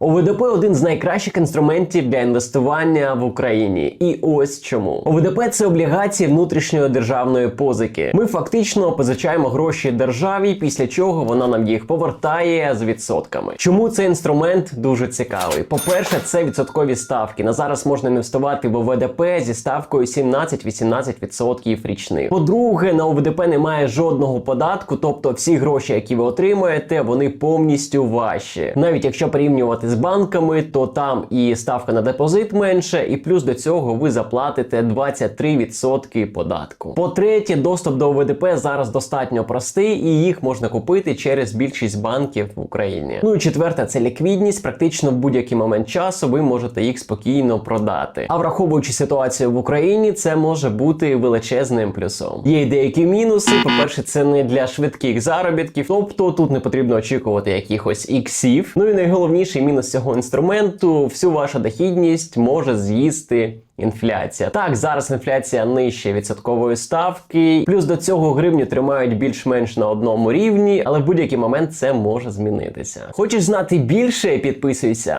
ОВДП один з найкращих інструментів для інвестування в Україні. І ось чому ОВДП це облігації внутрішньої державної позики. Ми фактично позичаємо гроші державі, після чого вона нам їх повертає з відсотками. Чому цей інструмент дуже цікавий? По-перше, це відсоткові ставки. На зараз можна інвестувати в ОВДП зі ставкою 17-18% річних. По-друге, на ОВДП немає жодного податку, тобто всі гроші, які ви отримуєте, вони повністю ваші. Навіть якщо порівнювати з банками, то там і ставка на депозит менше, і плюс до цього ви заплатите 23% податку. По-третє, доступ до ОВДП зараз достатньо простий, і їх можна купити через більшість банків в Україні. Ну і четверте, це ліквідність. Практично в будь-який момент часу ви можете їх спокійно продати. А враховуючи ситуацію в Україні, це може бути величезним плюсом. Є й деякі мінуси. По-перше, це не для швидких заробітків, тобто тут не потрібно очікувати якихось іксів. Ну і найголовніший мінус цього інструменту всю вашу дохідність може з'їсти. Інфляція так зараз інфляція нижче відсоткової ставки, плюс до цього гривню тримають більш-менш на одному рівні, але в будь-який момент це може змінитися. Хочеш знати більше? Підписуйся.